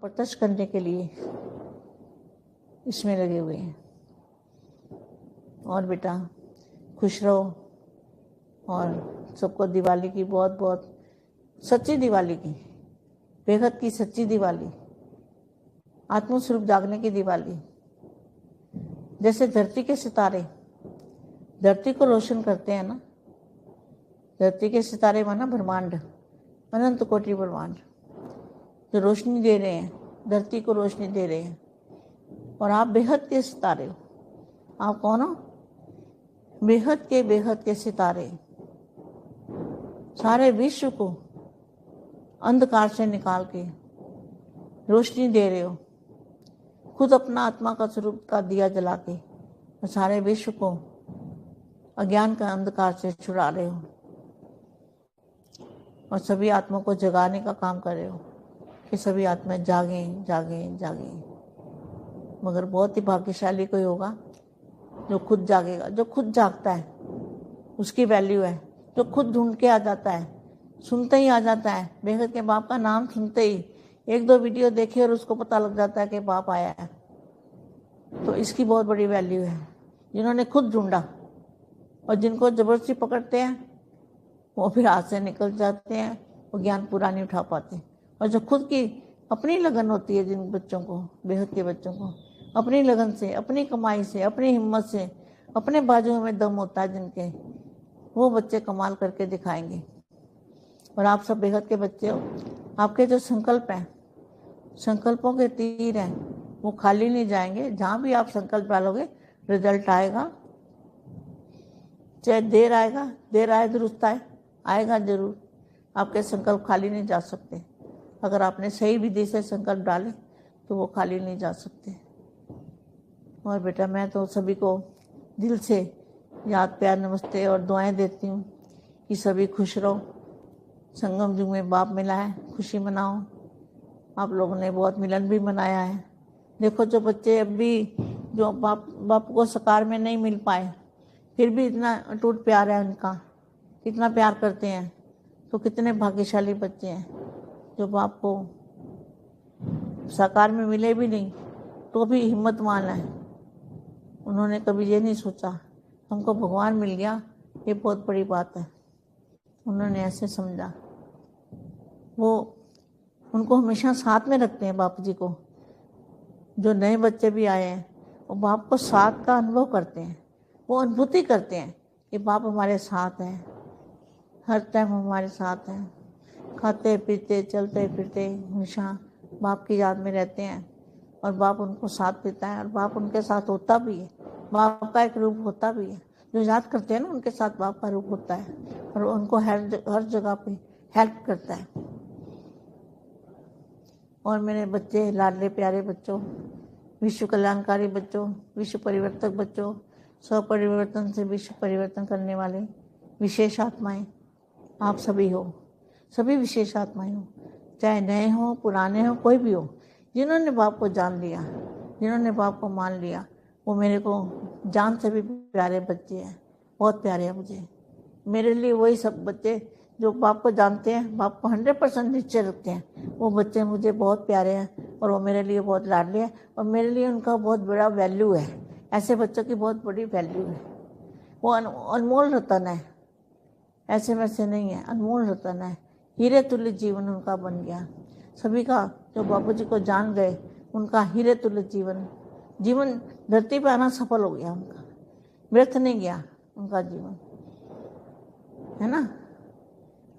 प्रत्यक्ष करने के लिए इसमें लगे हुए हैं। और बेटा, खुश रहो। और सबको दिवाली की बहुत बहुत सच्ची दिवाली की, बेहद की सच्ची दिवाली, आत्मस्वरूप जागने की दिवाली। जैसे धरती के सितारे, धरती को रोशन करते हैं ना? धरती के सितारे माना ब्रह्मांड, अनंत कोटि ब्रह्मांड। जो रोशनी दे रहे हैं, धरती को रोशनी दे रहे हैं। और आप बेहद के सितारे हो। आप कौन हो? बेहद के बेहद के सितारे। सारे विश्व को अंधकार से निकाल के रोशनी दे रहे हो। खुद अपना आत्मा का स्वरूप का दिया जला के सारे विश्व को अज्ञान का अंधकार से छुड़ा रहे हो। और सभी आत्मा को जगाने का काम कर रहे हो। कि सभी आत्माएँ जागें जागें जागें। मगर बहुत ही भाग्यशाली कोई होगा जो खुद जागेगा, जो खुद जागता है, उसकी वैल्यू है, जो खुद ढूंढ के आ जाता है, सुनते ही आ जाता है। बेहद के बाप का नाम सुनते ही एक दो वीडियो देखे और उसको पता लग जाता है कि बाप आया है। तो इसकी बहुत बड़ी वैल्यू है। जिन्होंने खुद ढूंढा और जिनको ज़बरदस्ती पकड़ते हैं, वो फिर हाथ से निकल जाते हैं, वो ज्ञान पूरा नहीं उठा पाते। और जो खुद की अपनी लगन होती है जिन बच्चों को, बेहद के बच्चों को, अपनी लगन से, अपनी कमाई से, अपनी हिम्मत से, अपने बाजुओं में दम होता है जिनके, वो बच्चे कमाल करके दिखाएँगे। और आप सब बेहद के बच्चे हो। आपके जो संकल्प हैं, संकल्पों के तीर हैं, वो खाली नहीं जाएँगे। जहाँ भी आप संकल्प डालोगे रिज़ल्ट आएगा। चाहे देर आएगा, देर आए दुरुस्त आए, आएगा ज़रूर। आपके संकल्प खाली नहीं जा सकते। अगर आपने सही विधि से संकल्प डाले तो वो खाली नहीं जा सकते। और बेटा, मैं तो सभी को दिल से याद, प्यार, नमस्ते और दुआएँ देती हूँ कि सभी खुश रहो, संगम जुग में बाप मिला है, खुशी मनाओ। आप लोगों ने बहुत मिलन भी मनाया है। देखो, जो बच्चे अब भी जो बाप बाप को सकार में नहीं मिल पाए, फिर भी इतना अटूट प्यार है उनका कितना प्यार करते हैं तो कितने भाग्यशाली बच्चे हैं। जो बाप को साकार में मिले भी नहीं तो भी हिम्मतवान है। उन्होंने कभी ये नहीं सोचा, हमको भगवान मिल गया, ये बहुत बड़ी बात है। उन्होंने ऐसे समझा। वो, उनको हमेशा साथ में रखते हैं बाप जी को। जो नए बच्चे भी आए हैं, वो बाप को साथ का अनुभव करते हैं। वो अनुभूति करते हैं कि बाप हमारे साथ हैं, हर टाइम हमारे साथ हैं। खाते पीते चलते फिरते हमेशा बाप की याद में रहते हैं और बाप उनको साथ देता है और बाप उनके साथ होता भी है। बाप का एक रूप होता भी है। जो याद करते हैं ना, उनके साथ बाप का रूप होता है और उनको हर हर जगह पे हेल्प करता है। और मेरे बच्चे, लाडले, प्यारे बच्चों, विश्व कल्याणकारी बच्चों, विश्व परिवर्तक बच्चों स्व परिवर्तन से विश्व परिवर्तन करने वाले विशेष आत्माएँ, आप सभी हो। सभी विशेष आत्माएँ हो, चाहे नए हो, पुराने हो, कोई भी हो, जिन्होंने बाप को जान लिया, जिन्होंने बाप को मान लिया, वो मेरे को जान से भी प्यारे बच्चे हैं, बहुत प्यारे हैं मुझे। मेरे लिए वही सब बच्चे जो बाप को जानते हैं, बाप को हंड्रेड परसेंट नीचे रखते हैं, वो बच्चे मुझे बहुत प्यारे हैं और वो मेरे लिए बहुत लाडले हैं और मेरे लिए उनका बहुत बड़ा वैल्यू है। ऐसे बच्चों की बहुत बड़ी वैल्यू है। वो अनमोल रतन है। ऐसे वैसे नहीं है, अनमोल रतन है। हीरे तुल्य जीवन उनका बन गया। सभी का जो बाबू जी को जान गए, उनका हीरे तुल्य जीवन जीवन धरती पर आना सफल हो गया उनका। व्यर्थ नहीं गया उनका जीवन। है ना?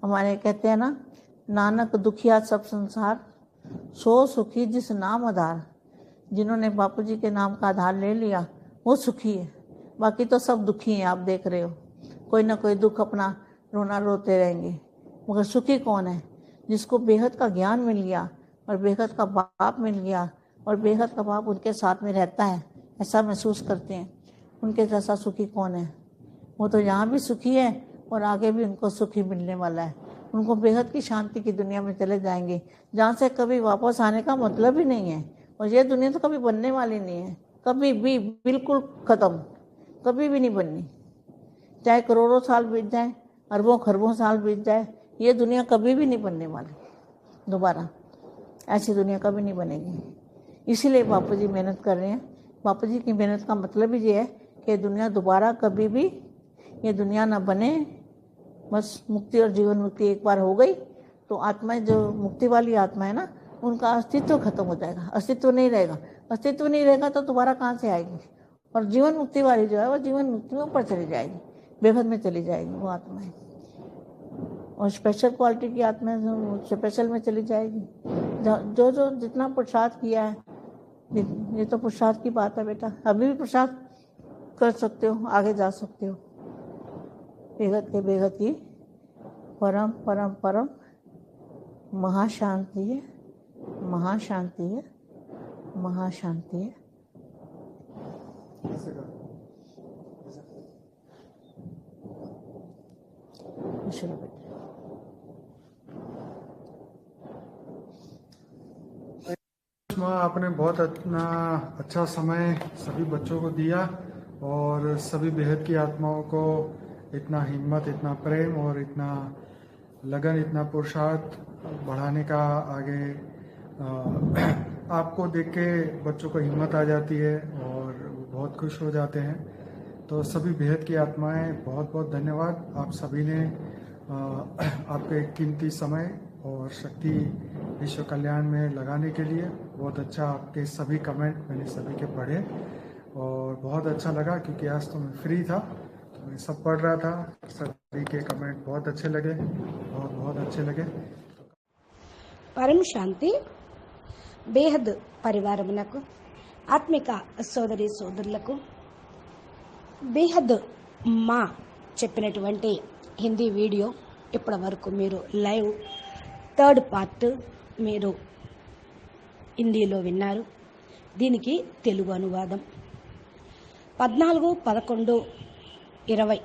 हमारे कहते हैं ना, नानक दुखिया सब संसार, सो सुखी जिस नाम आधार। जिन्होंने बापू जी के नाम का आधार ले लिया, वो सुखी है। बाकी तो सब दुखी हैं, आप देख रहे हो। कोई ना कोई दुख अपना रोना रोते रहेंगे। मगर सुखी कौन है? जिसको बेहद का ज्ञान मिल गया और बेहद का बाप मिल गया और बेहद का बाप उनके साथ में रहता है, ऐसा महसूस करते हैं। उनके जैसा सुखी कौन है? वो तो यहाँ भी सुखी है और आगे भी उनको सुखी मिलने वाला है। उनको बेहद की शांति की दुनिया में चले जाएँगे, जहाँ से कभी वापस आने का मतलब ही नहीं है। और ये दुनिया तो कभी बनने वाली नहीं है। कभी भी बिल्कुल ख़त्म, कभी भी नहीं बननी। चाहे करोड़ों साल बीत जाए, अरबों खरबों साल बीत जाए ये दुनिया कभी भी नहीं बनने वाली। दोबारा। ऐसी दुनिया कभी नहीं बनेगी। इसीलिए बापू जी मेहनत कर रहे हैं। बापू जी की मेहनत का मतलब ही ये है कि दुनिया दोबारा कभी भी ये दुनिया ना बने। बस मुक्ति और जीवन मुक्ति एक बार हो गई तो आत्माएँ जो मुक्ति वाली आत्मा है ना, उनका अस्तित्व खत्म हो जाएगा। अस्तित्व नहीं रहेगा। अस्तित्व नहीं रहेगा तो दोबारा कहाँ से आएगी? और जीवन मुक्ति वाली जो है, वो जीवन मुक्ति में ऊपर चली जाएगी। बेहद में चली जाएगी वो आत्माएँ। और स्पेशल क्वालिटी की आत्मा जो स्पेशल में चली जाएगी। जो जो जितना पुरुषार्थ किया है ये तो पुरुषार्थ की बात है बेटा। अभी भी पुरुषार्थ कर सकते हो आगे जा सकते हो। बेगत के बेगत की परम परम परम महाशांति है महाशांति है महाशांति है। ईश्वर बेटा। माँ आपने बहुत अपना अच्छा समय सभी बच्चों को दिया और सभी बेहद की आत्माओं को इतना हिम्मत, इतना प्रेम और इतना लगन, इतना पुरुषार्थ बढ़ाने का आगे आपको देख के बच्चों को हिम्मत आ जाती है और बहुत खुश हो जाते हैं। तो सभी बेहद की आत्माएँ, बहुत बहुत धन्यवाद। आप सभी ने आपके कीमती समय और शक्ति विश्व कल्याण में लगाने के लिए बहुत अच्छा आपके सभी कमेंट मैंने सभी के पढ़े और बहुत अच्छा लगा क्योंकि आज तो मैं फ्री था तो मैं सब पढ़ रहा था सभी के कमेंट बहुत अच्छे लगे बहुत बहुत अच्छे लगे పరం శాంతి బేహద్ పరివారమునకు ఆత్మిక సోదరి సోదరులకు బేహద్ మా చెప్పినటువంటి హిందీ వీడియో ఇప్పటి వరకు మీరు లైవ్ థర్డ్ పార్ట్ మీరు హిందీలో విన్నారు. దీనికి తెలుగు అనువాదం. పద్నాలుగు పదకొండు ఇరవై.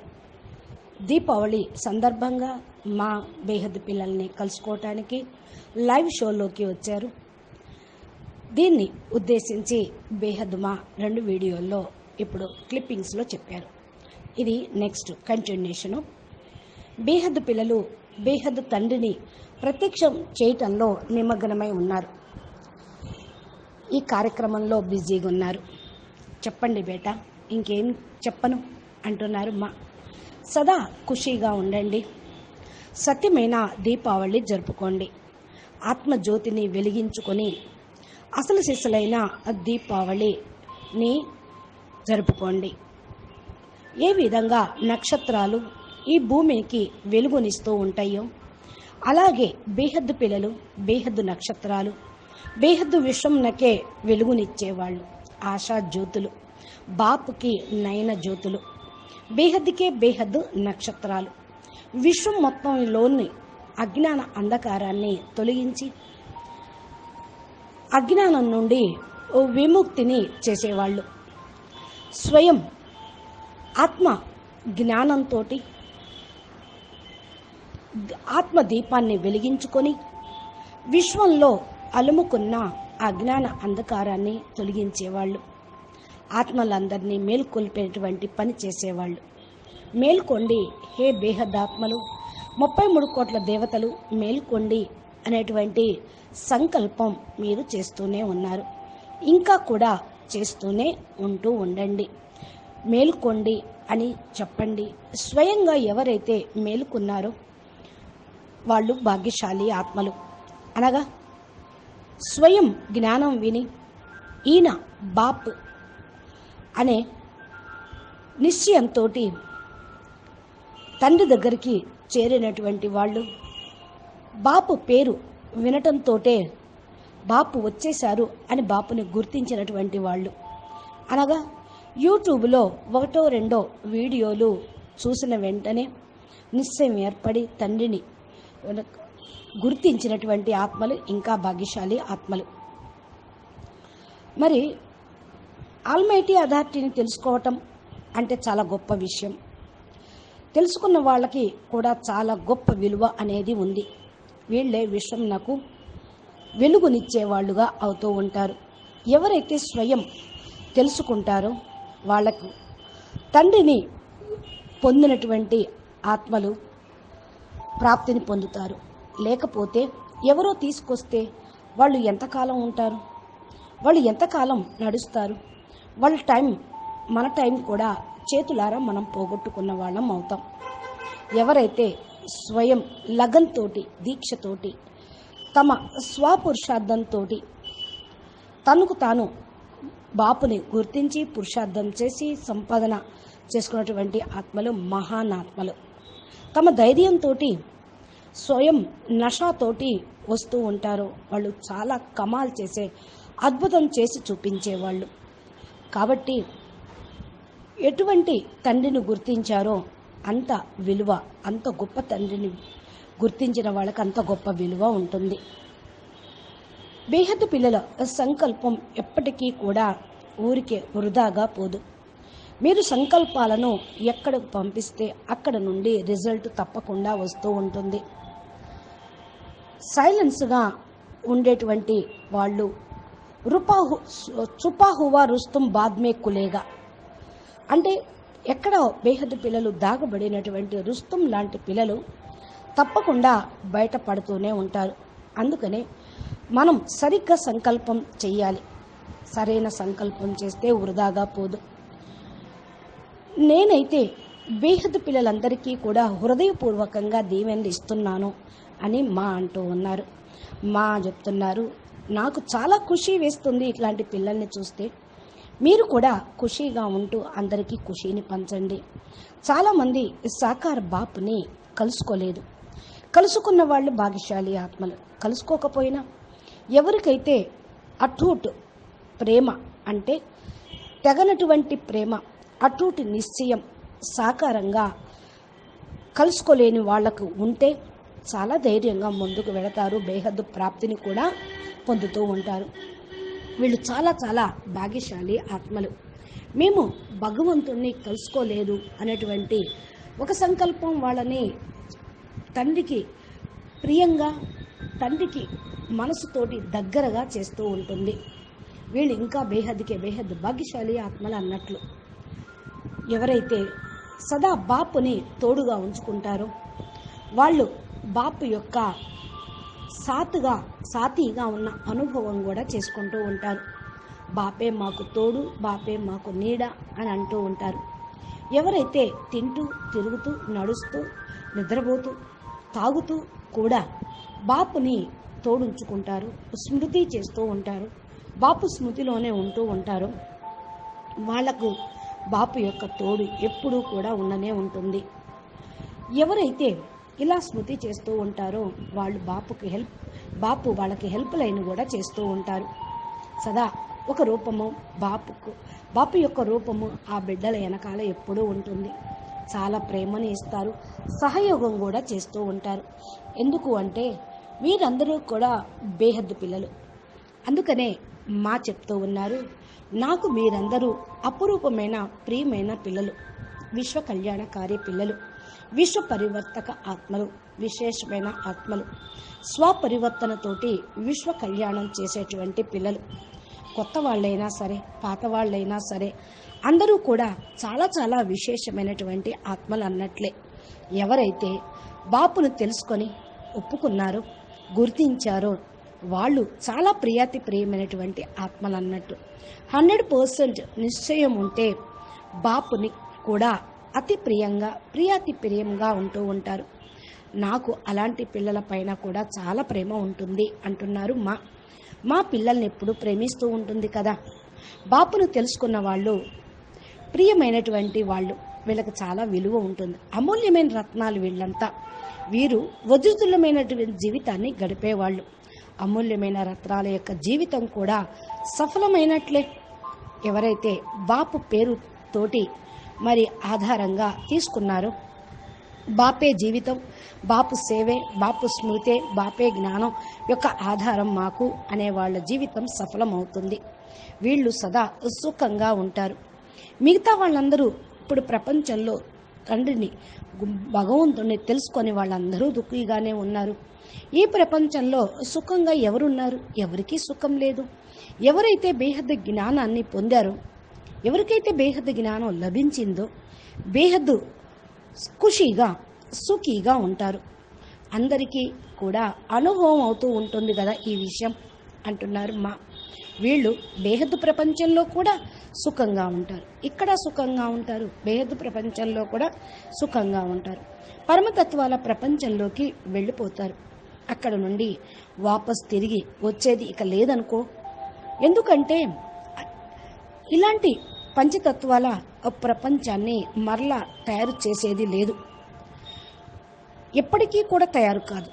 దీపావళి సందర్భంగా మా బేహద్ పిల్లల్ని కలుసుకోవటానికి లైవ్ షోలోకి వచ్చారు. దీన్ని ఉద్దేశించి బేహద్ మా రెండు వీడియోల్లో ఇప్పుడు క్లిప్పింగ్స్లో చెప్పారు. ఇది నెక్స్ట్ కంటిన్యూషను. బేహద్ పిల్లలు బేహద్ తండ్రిని ప్రత్యక్షం చేయటంలో నిమగ్నమై ఉన్నారు. ఈ కార్యక్రమంలో బిజీగా ఉన్నారు. చెప్పండి బేటా ఇంకేం చెప్పను? అంటున్నారు మా. సదా ఖుషీగా ఉండండి. సత్యమైన దీపావళి జరుపుకోండి. ఆత్మజ్యోతిని వెలిగించుకొని అసలు శిశులైన దీపావళిని జరుపుకోండి. ఏ విధంగా నక్షత్రాలు ఈ భూమికి వెలుగునిస్తూ ఉంటాయో? అలాగే బేహద్దు పిల్లలు బేహద్దు నక్షత్రాలు బేహద్దు విశ్వంనకే వెలుగునిచ్చేవాళ్ళు ఆశా జ్యోతులు బాపుకి నయన జ్యోతులు బేహద్దుకే బేహద్దు నక్షత్రాలు. విశ్వం మొత్తంలోని అజ్ఞాన అంధకారాన్ని తొలగించి అజ్ఞానం నుండి ఓ విముక్తిని చేసేవాళ్ళు. స్వయం ఆత్మ జ్ఞానంతో ఆత్మ దీపాన్ని వెలిగించుకొని విశ్వంలో అలుముకున్న అజ్ఞాన అంధకారాన్ని తొలగించేవాళ్ళు. ఆత్మలందరినీ మేల్కొల్పేటువంటి పని చేసేవాళ్ళు. మేల్కొండి హే బేహదాత్మలు ముప్పై మూడు కోట్ల దేవతలు మేల్కొండి అనేటువంటి సంకల్పం మీరు చేస్తూనే ఉన్నారు. ఇంకా కూడా చేస్తూనే ఉంటూ ఉండండి. మేల్కొండి అని చెప్పండి. స్వయంగా ఎవరైతే మేలుకున్నారో వాళ్ళు భాగ్యశాలి ఆత్మలు. అనగా స్వయం జ్ఞానం విని ఈయన బాప్ అనే నిశ్చయంతో తండ్రి దగ్గరికి చేరినటువంటి వాళ్ళు బాపు పేరు వినటంతోటే బాపు వచ్చేశారు అని బాపుని గుర్తించినటువంటి వాళ్ళు. అనగా యూట్యూబ్లో ఒకటో రెండో వీడియోలు చూసిన వెంటనే నిశ్చయం ఏర్పడి తండ్రిని గుర్తించినటువంటి ఆత్మలు ఇంకా భాగ్యశాలి ఆత్మలు. మరి ఆల్మైటీ అథారిటీని తెలుసుకోవటం అంటే చాలా గొప్ప విషయం. తెలుసుకున్న వాళ్ళకి కూడా చాలా గొప్ప విలువ అనేది ఉంది. వీళ్ళే విశ్వం నాకు వెలుగునిచ్చేవాళ్ళుగా అవుతూ ఉంటారు. ఎవరైతే స్వయం తెలుసుకుంటారో వాళ్ళకు తండ్రిని పొందినటువంటి ఆత్మలు ప్రాప్తిని పొందుతారు. లేకపోతే ఎవరో తీసుకొస్తే వాళ్ళు ఎంతకాలం ఉంటారు? వాళ్ళు ఎంతకాలం నడుస్తారు? వాళ్ళ టైం మన టైం కూడా చేతులారా మనం పోగొట్టుకున్న వాళ్ళం అవుతాం. ఎవరైతే స్వయం లగన్తోటి దీక్షతోటి తమ స్వపురుషార్థంతో తనకు తాను బాపుని గుర్తించి పురుషార్థం చేసి సంపాదన చేసుకున్నటువంటి ఆత్మలు మహానాత్మలు. తమ ధైర్యంతో స్వయం నషాతోటి వస్తూ ఉంటారు. వాళ్ళు చాలా కమాల్ చేసే అద్భుతం చేసి చూపించేవాళ్ళు కాబట్టి ఎటువంటి తండ్రిని గుర్తించారో అంత విలువ అంత గొప్ప తండ్రిని గుర్తించిన వాళ్ళకి అంత గొప్ప విలువ ఉంటుంది. బేహద్దు పిల్లల సంకల్పం ఎప్పటికీ కూడా ఊరికే వృధాగా పోదు. మీరు సంకల్పాలను ఎక్కడకు పంపిస్తే అక్కడ నుండి రిజల్ట్ తప్పకుండా వస్తూ ఉంటుంది. సైలెన్స్గా ఉండేటువంటి వాళ్ళు రుపాహు చుపాహువా రుస్తుం బాద్మే కులేగా. అంటే ఎక్కడ బేహద్ పిల్లలు దాగబడినటువంటి రుస్తుం లాంటి పిల్లలు తప్పకుండా బయటపడుతూనే ఉంటారు. అందుకనే మనం సరిగ్గా సంకల్పం చెయ్యాలి. సరైన సంకల్పం చేస్తే వృధాగా పోదు. నేనైతే బేహద్ పిల్లలందరికీ కూడా హృదయపూర్వకంగా దీవెనలు ఇస్తున్నాను అని మా అంటూ ఉన్నారు. మా చెప్తున్నారు నాకు చాలా ఖుషి వేస్తుంది ఇట్లాంటి పిల్లల్ని చూస్తే. మీరు కూడా ఖుషీగా ఉంటూ అందరికీ ఖుషీని పంచండి. చాలామంది సాకార్ బాపుని కలుసుకోలేదు. కలుసుకున్న వాళ్ళు భాగ్యశాలి ఆత్మలు. కలుసుకోకపోయినా ఎవరికైతే అటూట్ ప్రేమ అంటే తెగనటువంటి ప్రేమ అటువంటి నిశ్చయం సాకారంగా కలుసుకోలేని వాళ్ళకు ఉంటే చాలా ధైర్యంగా ముందుకు వెళతారు. బేహద్దు ప్రాప్తిని కూడా పొందుతూ ఉంటారు. వీళ్ళు చాలా చాలా భాగ్యశాలి ఆత్మలు. మేము భగవంతుణ్ణి కలుసుకోలేదు అనేటువంటి ఒక సంకల్పం వాళ్ళని తండ్రికి ప్రియంగా తండ్రికి మనసుతోటి దగ్గరగా చేస్తూ ఉంటుంది. వీళ్ళు ఇంకా బేహద్కే బేహద్ భాగ్యశాలి ఆత్మలు అన్నట్లు. ఎవరైతే సదా బాపుని తోడుగా ఉంచుకుంటారో వాళ్ళు బాపు యొక్క సాతుగా సాతీగా ఉన్న అనుభవం కూడా చేసుకుంటూ ఉంటారు. బాపే మాకు తోడు బాపే మాకు నీడ అని అంటూ ఉంటారు. ఎవరైతే తింటూ తిరుగుతూ నడుస్తూ నిద్రపోతూ తాగుతూ కూడా బాపుని తోడుంచుకుంటారు స్మృతి చేస్తూ ఉంటారు. బాపు స్మృతిలోనే ఉంటూ ఉంటారు. వాళ్ళకు బాపు యొక్క తోడు ఎప్పుడూ కూడా ఉండనే ఉంటుంది. ఎవరైతే ఇలా స్మృతి చేస్తూ ఉంటారో వాళ్ళు బాపుకి హెల్ప్ బాపు వాళ్ళకి హెల్ప్ లైన్ కూడా చేస్తూ ఉంటారు. సదా ఒక రూపము బాపుకు బాపు యొక్క రూపము ఆ బిడ్డల వెనకాల ఎప్పుడూ ఉంటుంది. చాలా ప్రేమని ఇస్తారు సహయోగం కూడా చేస్తూ ఉంటారు. ఎందుకు అంటే వీరందరూ కూడా బేహద్దు పిల్లలు. అందుకనే మా చెప్తూ ఉన్నారు. నాకు మీరందరూ అపురూపమైన ప్రియమైన పిల్లలు. విశ్వ కళ్యాణకారి పిల్లలు. విశ్వ పరివర్తక ఆత్మలు. విశేషమైన ఆత్మలు. స్వపరివర్తనతోటి విశ్వ కళ్యాణం చేసేటువంటి పిల్లలు. కొత్త వాళ్ళైనా సరే పాత వాళ్ళైనా సరే అందరూ కూడా చాలా చాలా విశేషమైనటువంటి ఆత్మలు అన్నట్లే. ఎవరైతే బాపును తెలుసుకొని ఒప్పుకున్నారో గుర్తించారో వాళ్ళు చాలా ప్రియాతి ప్రియమైనటువంటి ఆత్మలు అన్నట్టు హండ్రెడ్ పర్సెంట్ నిశ్చయం ఉంటే బాపుని కూడా అతి ప్రియంగా ప్రియాతి ప్రియంగా ఉంటూ ఉంటారు. నాకు అలాంటి పిల్లల పైన కూడా చాలా ప్రేమ ఉంటుంది అంటున్నారు మా. మా పిల్లల్ని ఎప్పుడు ప్రేమిస్తూ ఉంటుంది కదా. బాపును తెలుసుకున్న వాళ్ళు ప్రియమైనటువంటి వాళ్ళు వీళ్ళకి చాలా విలువ ఉంటుంది. అమూల్యమైన రత్నాలు వీళ్ళంతా. వీరు వధుతులమైనటువంటి జీవితాన్ని గడిపేవాళ్ళు. అమూల్యమైన రత్నాల యొక్క జీవితం కూడా సఫలమైనట్లే. ఎవరైతే బాపు పేరుతోటి మరి ఆధారంగా తీసుకున్నారో బాపే జీవితం బాపు సేవే బాపు స్మృతే బాపే జ్ఞానం యొక్క ఆధారం మాకు అనే వాళ్ళ జీవితం సఫలమవుతుంది. వీళ్ళు సదా సుఖంగా ఉంటారు. మిగతా వాళ్ళందరూ ఇప్పుడు ప్రపంచంలో తండ్రిని భగవంతుడిని తెలుసుకొని వాళ్ళందరూ దుఃఖిగానే ఉన్నారు. ఈ ప్రపంచంలో సుఖంగా ఎవరున్నారు? ఎవరికీ సుఖం లేదు. ఎవరైతే బేహద్దు జ్ఞానాన్ని పొందారో ఎవరికైతే బేహద్దు జ్ఞానం లభించిందో బేహద్దు ఖుషీగా సుఖీగా ఉంటారు. అందరికీ కూడా అనుభవం అవుతూ ఉంటుంది కదా ఈ విషయం అంటున్నారు మా. వీళ్ళు బేహద్దు ప్రపంచంలో కూడా సుఖంగా ఉంటారు. ఇక్కడ సుఖంగా ఉంటారు బేహద్దు ప్రపంచంలో కూడా సుఖంగా ఉంటారు. పరమతత్వాల ప్రపంచంలోకి వెళ్ళిపోతారు. అక్కడ నుండి వాపస్ తిరిగి వచ్చేది ఇక లేదనుకో. ఎందుకంటే ఇలాంటి పంచతత్వాల ప్రపంచాన్ని మరలా తయారు చేసేది లేదు. ఎప్పటికీ కూడా తయారు కాదు.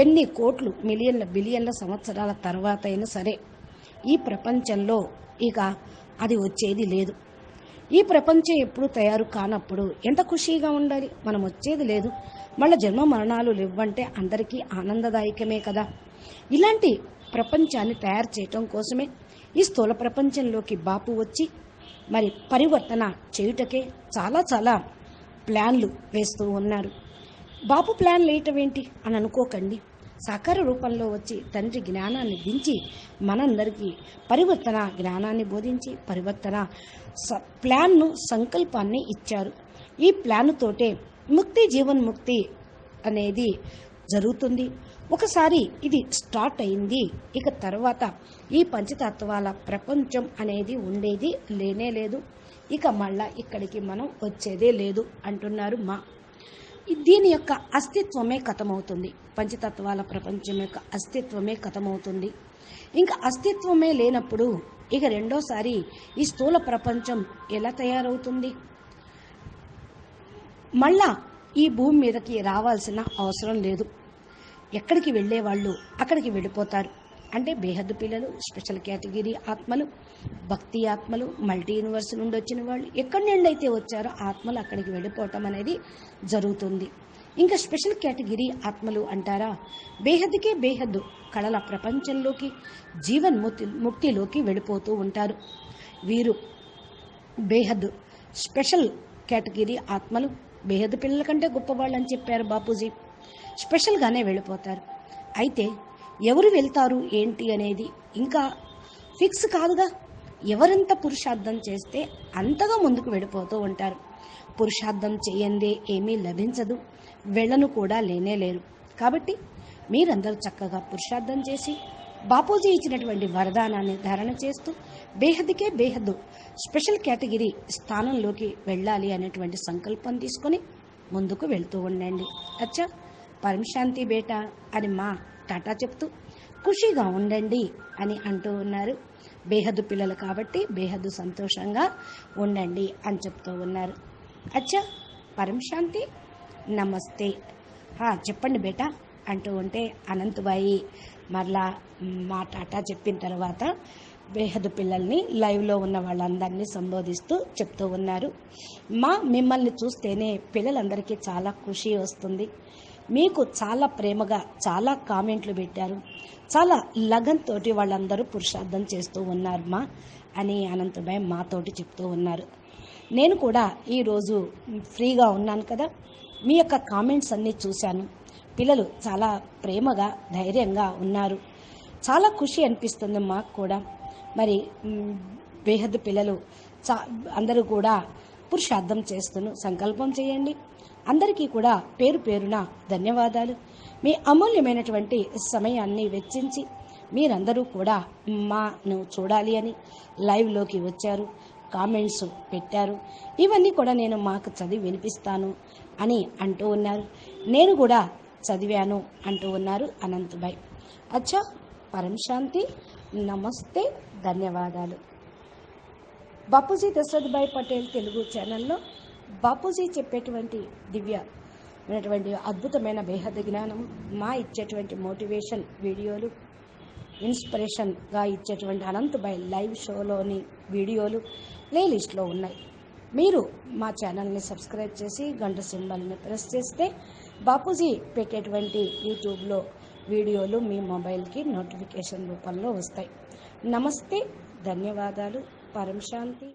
ఎన్ని కోట్లు మిలియన్ల బిలియన్ల సంవత్సరాల తర్వాత అయినా సరే ఈ ప్రపంచంలో ఇక అది వచ్చేది లేదు. ఈ ప్రపంచం ఎప్పుడు తయారు కానప్పుడు ఎంత ఖుషీగా ఉండాలి? మనం వచ్చేది లేదు. మళ్ళీ జన్మ మరణాలు లేవంటే అందరికీ ఆనందదాయకమే కదా. ఇలాంటి ప్రపంచాన్ని తయారు చేయటం కోసమే ఈ స్థూల ప్రపంచంలోకి బాపు వచ్చి మరి పరివర్తన చేయుటకే చాలా చాలా ప్లాన్లు వేస్తూ ఉన్నారు. బాపు ప్లాన్ వేయటం ఏంటి అని అనుకోకండి. సాకార రూపంలో వచ్చి తండ్రి జ్ఞానాన్ని దించి మనందరికీ పరివర్తన జ్ఞానాన్ని బోధించి పరివర్తన స ప్లాన్ను సంకల్పాన్ని ఇచ్చారు. ఈ ప్లాన్ తోటే ముక్తి జీవన్ ముక్తి అనేది జరుగుతుంది. ఒకసారి ఇది స్టార్ట్ అయింది. ఇక తర్వాత ఈ పంచతత్వాల ప్రపంచం అనేది ఉండేది లేనే లేదు. ఇక మళ్ళా ఇక్కడికి మనం వచ్చేదే లేదు అంటున్నారు మా దీని యొక్క అస్తిత్వమే కథమవుతుంది. పంచతత్వాల ప్రపంచం యొక్క అస్తిత్వమే కథమవుతుంది. ఇంకా అస్తిత్వమే లేనప్పుడు ఇక రెండోసారి ఈ స్థూల ప్రపంచం ఎలా తయారవుతుంది? మళ్ళా ఈ భూమి మీదకి రావాల్సిన అవసరం లేదు. ఎక్కడికి వెళ్ళే వాళ్ళు అక్కడికి వెళ్ళిపోతారు. అంటే బేహద్దు పిల్లలు స్పెషల్ కేటగిరీ ఆత్మలు భక్తి ఆత్మలు మల్టీ యూనివర్స్ నుండి వచ్చిన వాళ్ళు ఎక్కడి నుండి అయితే వచ్చారో ఆత్మలు అక్కడికి వెళ్ళిపోవటం అనేది జరుగుతుంది. ఇంకా స్పెషల్ కేటగిరీ ఆత్మలు అంటారా? బేహద్దుకే బేహద్దు. కళల ప్రపంచంలోకి జీవన్ ముక్తి ముక్తిలోకి వెళ్ళిపోతూ ఉంటారు. వీరు బేహద్దు. స్పెషల్ కేటగిరీ ఆత్మలు బేహద్దు పిల్లల కంటే గొప్పవాళ్ళు అని చెప్పారు బాపూజీ. స్పెషల్గానే వెళ్ళిపోతారు. అయితే ఎవరు వెళ్తారు ఏంటి అనేది ఇంకా ఫిక్స్ కాదుగా. ఎవరంత పురుషార్థం చేస్తే అంతగా ముందుకు వెళ్ళిపోతూ ఉంటారు. పురుషార్థం చేయందే ఏమీ లభించదు. వెళ్ళను కూడా లేనే లేరు. కాబట్టి మీరందరూ చక్కగా పురుషార్థం చేసి బాపూజీ ఇచ్చినటువంటి వరదానాన్ని ధారణ చేస్తూ బేహద్దుకే బేహద్దు స్పెషల్ కేటగిరీ స్థానంలోకి వెళ్ళాలి అనేటువంటి సంకల్పం తీసుకొని ముందుకు వెళ్తూ ఉండండి. అచ్చా పరమశాంతి బేట అని మా టాటా చెప్తూ ఖుషిగా ఉండండి అని అంటూ ఉన్నారు. బేహదు పిల్లలు కాబట్టి బేహద్దు సంతోషంగా ఉండండి అని చెప్తూ ఉన్నారు. అచ్చా పరమశాంతి నమస్తే. చెప్పండి బేటా అంటూ ఉంటే అనంతబాయి మరలా మా టాటా చెప్పిన తర్వాత బేహద్దు పిల్లల్ని లైవ్లో ఉన్న వాళ్ళందరినీ సంబోధిస్తూ చెప్తూ ఉన్నారు. మా మిమ్మల్ని చూస్తేనే పిల్లలందరికీ చాలా ఖుషి వస్తుంది. మీకు చాలా ప్రేమగా చాలా కామెంట్లు పెట్టారు. చాలా లగన్ తోటి వాళ్ళందరూ పురుషార్థం చేస్తూ ఉన్నారు మా అని అనంతభాయ్ మాతోటి చెప్తూ ఉన్నారు. నేను కూడా ఈరోజు ఫ్రీగా ఉన్నాను కదా. మీ యొక్క కామెంట్స్ అన్నీ చూశాను. పిల్లలు చాలా ప్రేమగా ధైర్యంగా ఉన్నారు. చాలా ఖుషి అనిపిస్తుంది మాకు కూడా. మరి బేహద్ బేహద్దు పిల్లలు చా అందరూ కూడా పురుషార్థం చేస్తును సంకల్పం చేయండి. అందరికీ కూడా పేరు పేరున ధన్యవాదాలు. మీ అమూల్యమైనటువంటి సమయాన్ని వెచ్చించి మీరందరూ కూడా మాను చూడాలి అని లైవ్లోకి వచ్చారు కామెంట్స్ పెట్టారు. ఇవన్నీ కూడా నేను మాకు చదివి వినిపిస్తాను అని అంటూ ఉన్నారు. నేను కూడా చదివాను అంటూ ఉన్నారు అనంతభాయ్ అచ్చా పరంశాంతి నమస్తే ధన్యవాదాలు. బాపూజీ దశరథ్భాయ్ పటేల్ తెలుగు ఛానల్లో బాపూజీ చెప్పేటువంటి దివ్య ఉన్నటువంటి అద్భుతమైన బేహద జ్ఞానం మా ఇచ్చేటువంటి మోటివేషన్ వీడియోలు ఇన్స్పిరేషన్గా ఇచ్చేటువంటి అనంతభాయ్ లైవ్ షోలోని వీడియోలు ప్లేలిస్ట్లో ఉన్నాయి. మీరు మా ఛానల్ని సబ్స్క్రైబ్ చేసి గంట సింబల్ని ప్రెస్ చేస్తే బాపూజీ పెట్టేటువంటి యూట్యూబ్లో వీడియోలు మీ మొబైల్కి నోటిఫికేషన్ రూపంలో వస్తాయి. నమస్తే ధన్యవాదాలు పరం శాంతి